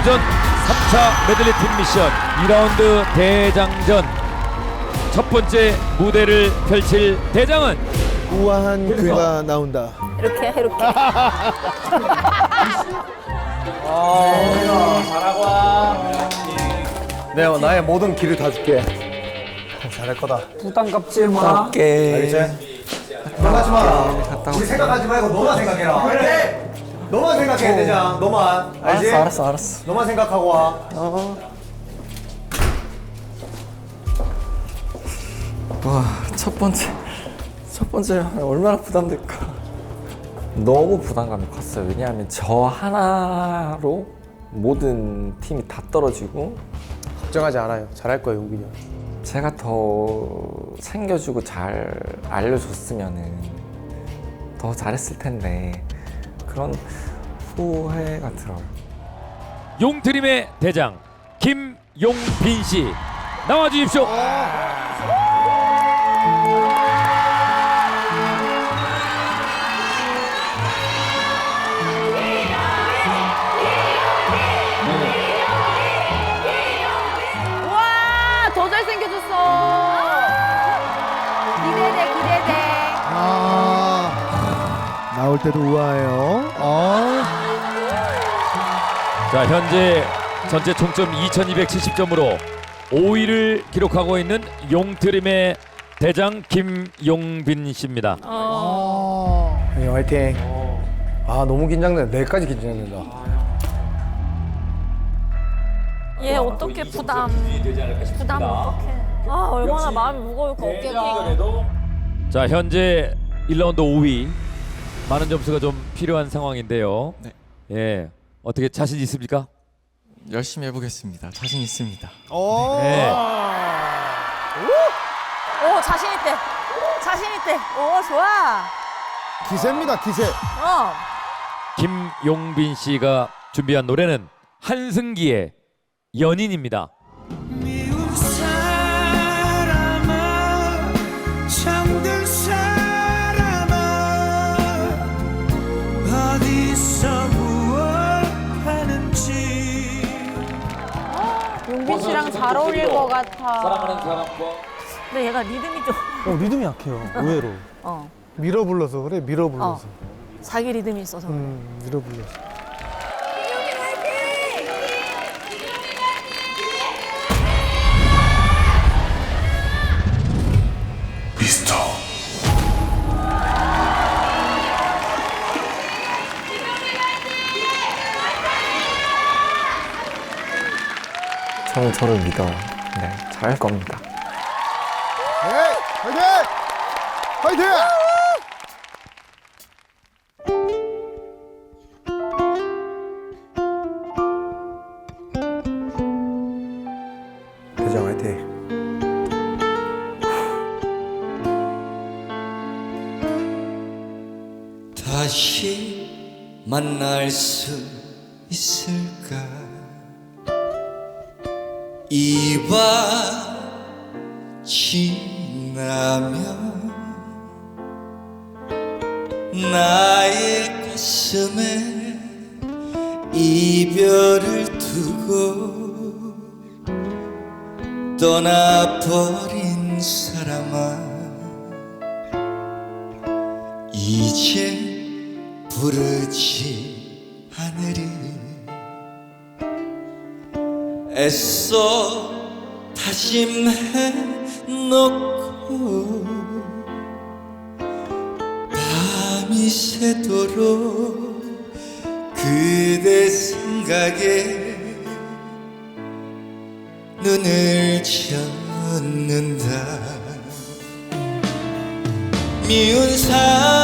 대장전 3차 메들리 팀 미션 2라운드 대장전 첫 번째 무대를 펼칠 대장은 우아한 그가 나온다. 이렇게 이렇게. 내가 나의 모든 길을 다 줄게. 잘할 거다. 부담 갖지 마. 알겠지? 생각하지 마. 우리 생각하지 말고 너만 생각해라. 그래. 너만 생각해 대장. 너만. 알지? 알았어, 알았어, 알았어. 너만 생각하고 와. 와, 첫 번째, 첫 번째 얼마나 부담될까. 너무 부담감이 컸어요. 왜냐하면 저 하나로 모든 팀이 다 떨어지고 걱정하지 않아요. 잘할 거예요, 용빈이 형. 제가 더 챙겨주고 잘 알려줬으면은 더 잘했을 텐데 그런 후회가 들어요. 용트림의 대장 김용빈 씨 나와 주십시오. 나올 때도 우아해요. 어. 자 현재 전체 총점 2270점으로 5위를 기록하고 있는 용트림의 대장 김용빈 씨입니다. 형 화이팅. 아 너무 긴장된다. 내일까지 긴장된다. 얘 어떻게 부담? 부담 어떻게? 아, 얼마나 마음이 무거울까 어깨가. 자 현재 1라운드 5위 많은 점수가 좀 필요한 상황인데요. 네. 예 어떻게 자신 있습니까? 열심히 해보겠습니다. 자신 있습니다. 네. 오, 자신 있대. 자신 있대. 오, 좋아. 기세입니다, 기세. 어. 김용빈 씨가 준비한 노래는 한승기의 연인입니다. 잘 어울릴 것 같아. 사람과 근데 얘가 리듬이 좀. 어 리듬이 약해요. 의외로. 어. 밀어 불러서 그래. 밀어 불러서. 자기 리듬이 있어서. 음 밀어 불러서. 저 는 저를 믿어요. 네, 잘할 겁니다. 네, 화이팅! 화이팅. 다시 만날 수 있을까 이밤 지나면 나의 가슴에 이별을 두고 떠나버린 사람아 이제 부르지 않으리 애써 다짐해 놓고 밤이 새도록 그대 생각에 눈을 젓는다. 미운 사람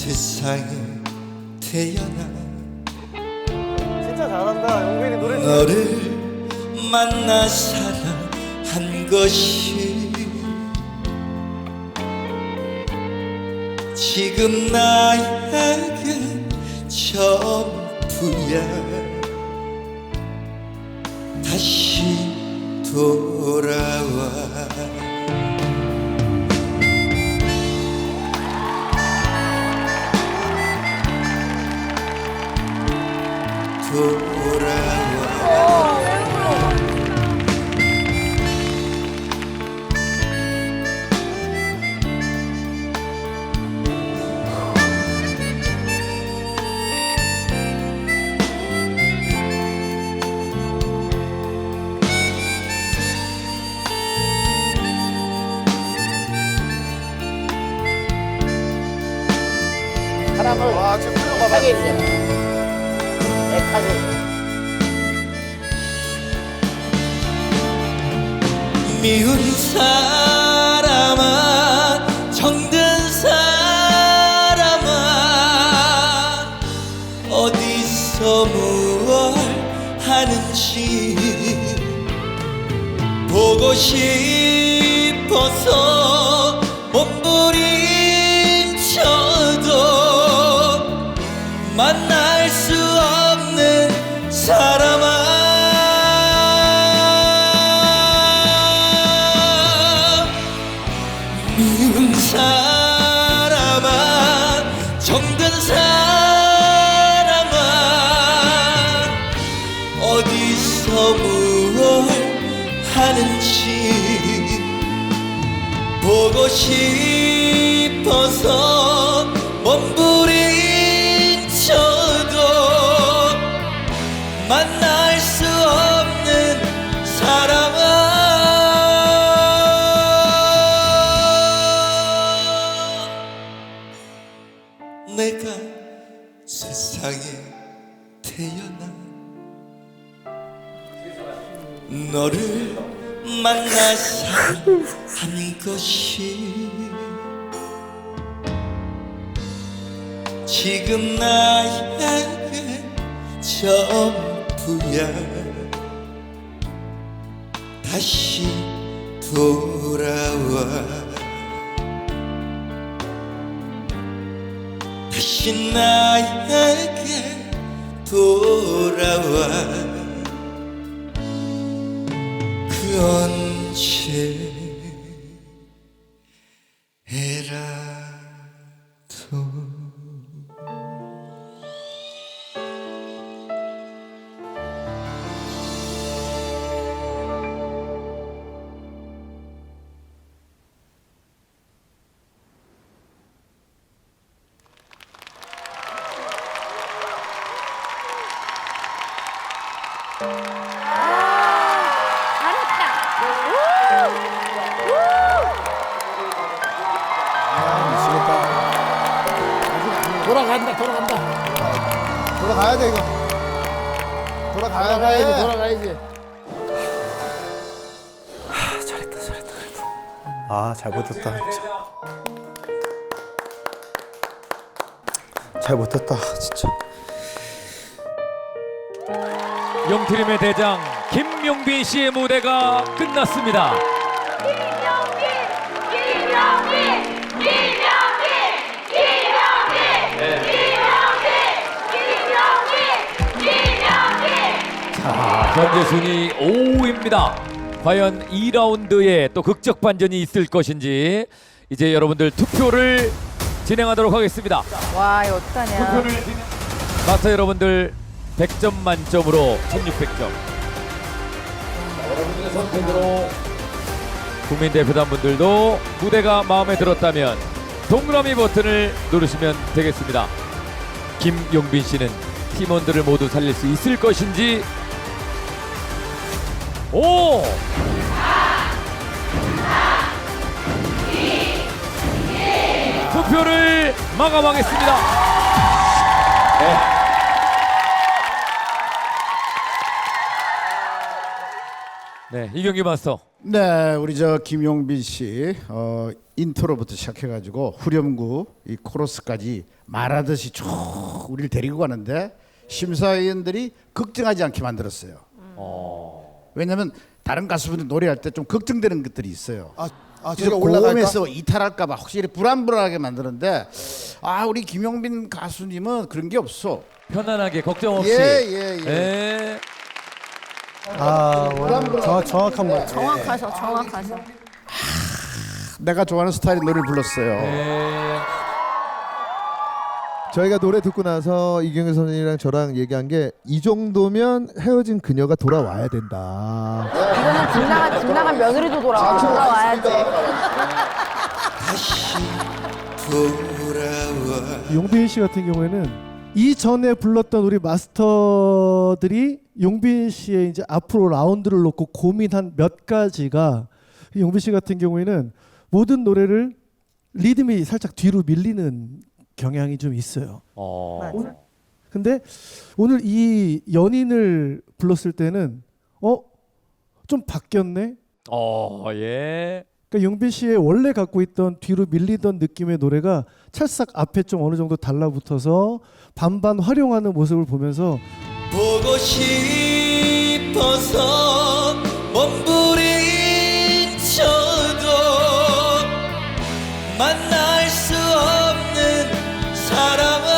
세상에 태어나 진짜 잘한다. 용빈이 노래 너를 만나 사랑한 것이 지금 나에게 전부야 다시 돌아와 돌 미운 사람아 정든 사람아. 어디서 무얼 하는지 보고 싶 내가 세상에 태어나 너를 만나 사랑한 것이 지금 나에게 전부야. 다시 돌아와 다시 나에게 돌아와. 그 언제 돌아간다 돌아간다 돌아가야 돼 이거. 돌아가야 돌아가야지 돼. 돌아가야지 아, 잘 버텼다. 진짜. 잘 버텼다, 진짜. 용트림의 대장 김용빈 씨의 무대가 끝났습니다. 자, 현재 순위 5위입니다. 과연 2라운드에 또 극적 반전이 있을 것인지 이제 여러분들 투표를 진행하도록 하겠습니다. 와 이거 어떡하냐. 마스터 여러분들 100점 만점으로 1600점. 여러분들의 선택으로 국민 대표단분들도 무대가 마음에 들었다면 동그라미 버튼을 누르시면 되겠습니다. 김용빈 씨는 팀원들을 모두 살릴 수 있을 것인지 5 투표를 마감하겠습니다. 네. 네, 이경규 마스터. 네 우리 저 김용빈 씨 어, 인트로부터 시작해가지고 후렴구 이 코러스까지 말하듯이 쭉 우리를 데리고 가는데 심사위원들이 걱정하지 않게 만들었어요. 어. 왜냐하면 다른 가수분들 노래할 때 좀 걱정되는 것들이 있어요. 아, 아 그래서 올라갈까? 고음에서 이탈할까봐 확실히 불안불안하게 만드는데 아 우리 김용빈 가수님은 그런 게 없어. 편안하게 걱정 없이. 예, 예, 예. 예. 아, 정, 정확한 말. 정확하셔, 정확하셔. 내가 좋아하는 스타일의 노래를 불렀어요. 예. 저희가 노래 듣고 나서 이경규 선생님이랑 저랑 얘기한 게 이 정도면 헤어진 그녀가 돌아와야 된다. 이거는 집 나간, 집 나간 며느리도 돌아와. 돌아와야지. 용빈 씨 같은 경우에는 이전에 불렀던 우리 마스터들이 용빈 씨의 이제 앞으로 라운드를 놓고 고민한 몇 가지가 용빈 씨 같은 경우에는 모든 노래를 리듬이 살짝 뒤로 밀리는 경향이 좀 있어요. 어. 근데 오늘 이 연인을 불렀을 때는 어? 좀 바뀌었네? 어, 예. 그러니까 용빈 씨의 원래 갖고 있던 뒤로 밀리던 느낌의 노래가 찰싹 앞에 좀 어느 정도 달라붙어서 반반 활용하는 모습을 보면서 보고 싶어서 몸부림쳐도 만날 수 없는 사람아.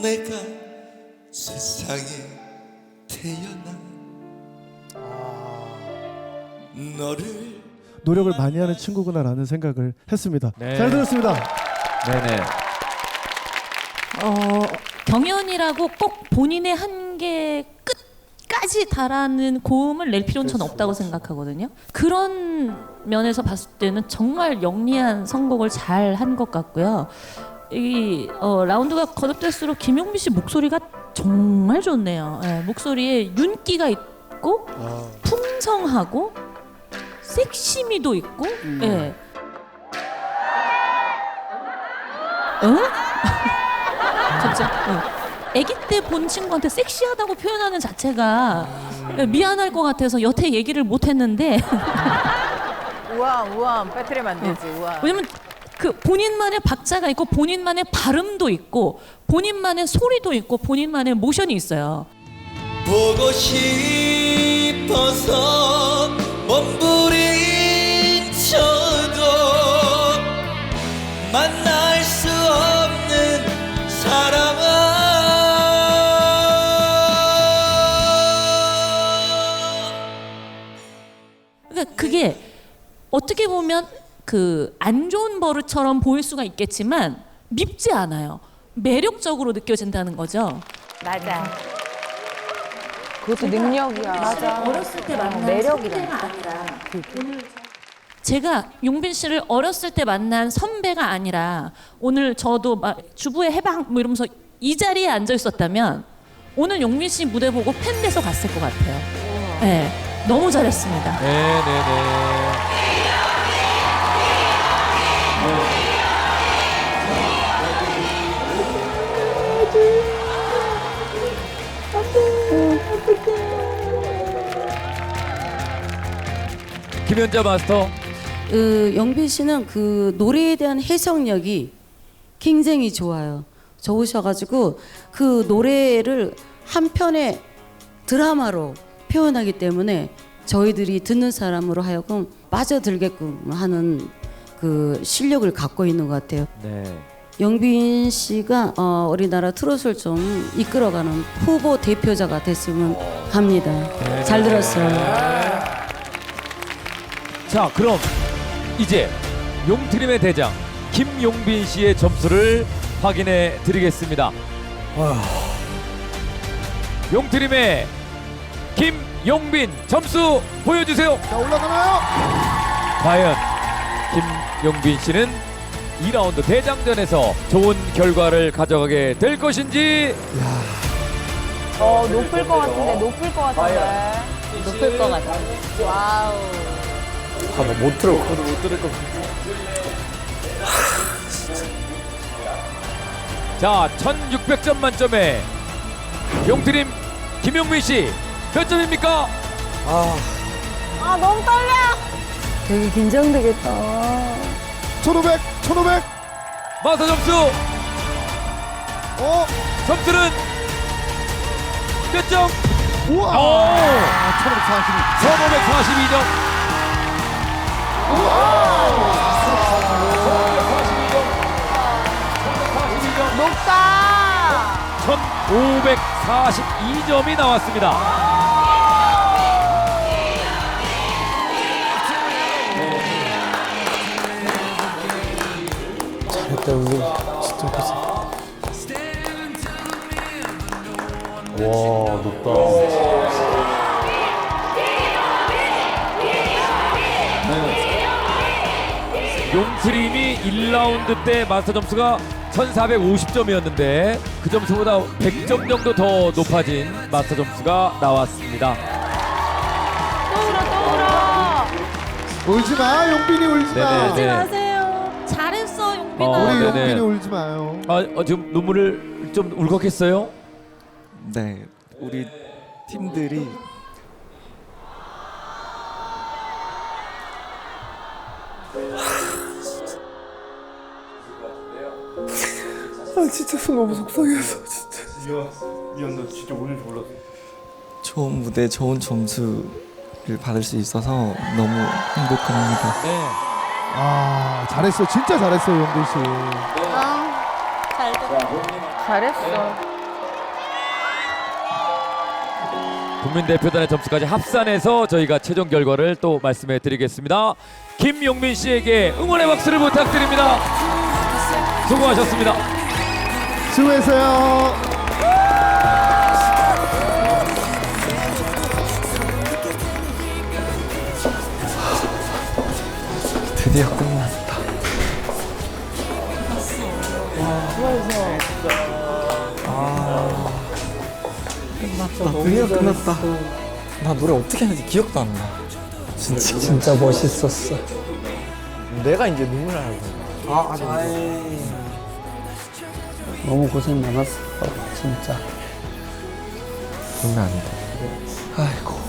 내가 세상에 태어나 너를 노력을 많이 하는 친구구나라는 생각을 했습니다. 네. 잘 들었습니다. 네네. 어, 경연이라고 꼭 본인의 한계 끝까지 달하는 고음을 낼 필요는 저는 없다고 생각하거든요. 그런 면에서 봤을 때는 정말 영리한 선곡을 잘 한 것 같고요. 이 어, 라운드가 거듭될수록 김용민 씨 목소리가 정말 좋네요. 예, 목소리에 윤기가 있고 풍성하고 섹시미도 있고. 예. 응? 갑자기 응. 아기 때 본 친구한테 섹시하다고 표현하는 자체가 미안할 것 같아서 여태 얘기를 못 했는데 우암, 우암. 빼트리면 안 되지, 우암. 왜냐면 그 본인만의 박자가 있고 본인만의 발음도 있고 본인만의 소리도 있고 본인만의 모션이 있어요. 보고 싶어서 만날 수 없는 사람아 그러니까 그게 어떻게 보면 그 안 좋은 버릇처럼 보일 수가 있겠지만 밉지 않아요. 매력적으로 느껴진다는 거죠. 맞아. 그것도 능력이야. 맞아. 어렸을 때 만난 매력이다. 선배가 아니라 제가 용빈 씨를 어렸을 때 만난 선배가 아니라 오늘 저도 막 주부의 해방 뭐 이러면서 이 자리에 앉아 있었다면 오늘 용빈 씨 무대 보고 팬 돼서 갔을 것 같아요. 네, 너무 잘했습니다. 네 네 네. 김현자 마스터. 그 영빈 씨는 그 노래에 대한 해석력이 굉장히 좋아요. 좋으셔가지고 그 노래를 한 편의 드라마로 표현하기 때문에 저희들이 듣는 사람으로 하여금 빠져들게끔 하는 그 실력을 갖고 있는 것 같아요. 네. 영빈 씨가 어, 우리나라 트롯을 좀 이끌어가는 후보 대표자가 됐으면 합니다. 잘 들었어요. 자, 그럼 이제 용트림의 대장 김용빈 씨의 점수를 확인해 드리겠습니다. 용트림의 김용빈 점수 보여주세요. 자 올라가나요? 과연 김용빈 씨는 2라운드 대장전에서 좋은 결과를 가져가게 될 것인지 어, 높을 것 같은데, 높을 것 같은데. 높을 것 같아. 와우. 아 못 들어. 자 1600점 만점에 용트림 김용빈 씨몇 점입니까? 아, 너무 떨려. 되게 긴장되겠다. 1500 1500 마스터 점수 어 점수는 몇 점? 우와 오! 1542 1542점. 높다. 1542점이 나왔습니다. 잘했다 우리 진짜 고생 와 높다 용트림이 1라운드 때 마스터 점수가 1450점이었는데 그 점수보다 100점 정도 더 높아진 마스터 점수가 나왔습니다. 또 울어 또 울어. 울지 마 용빈이 울지 마 네네, 울지 네. 마세요. 잘했어 용빈아. 어, 우리 네네. 용빈이 울지 마요 아, 어, 지금 눈물을 좀 울컥했어요? 네, 우리 팀들이 좋은 무대, 좋은 점수를 받을 수 있어서 너무 행복합니다. 네. 아 잘했어 진짜 잘했어 용빈 씨 아, 잘 됐다. 잘했어. 국민 대표단의 점수까지 합산해서 저희가 최종 결과를 또 말씀해 드리겠습니다. 김용민 씨에게 응원의 박수를 부탁드립니다. 수고하셨습니다. 수고했어요 드디어 끝났다. 끝났다. 드디어 끝났다. 나 노래 어떻게 하는지 기억도 안 나. 진짜 진짜 멋있었어. 내가 이제 눈물 나는 거야. 아, 아직 너무 고생 많았어 진짜 안 돼. 아이고.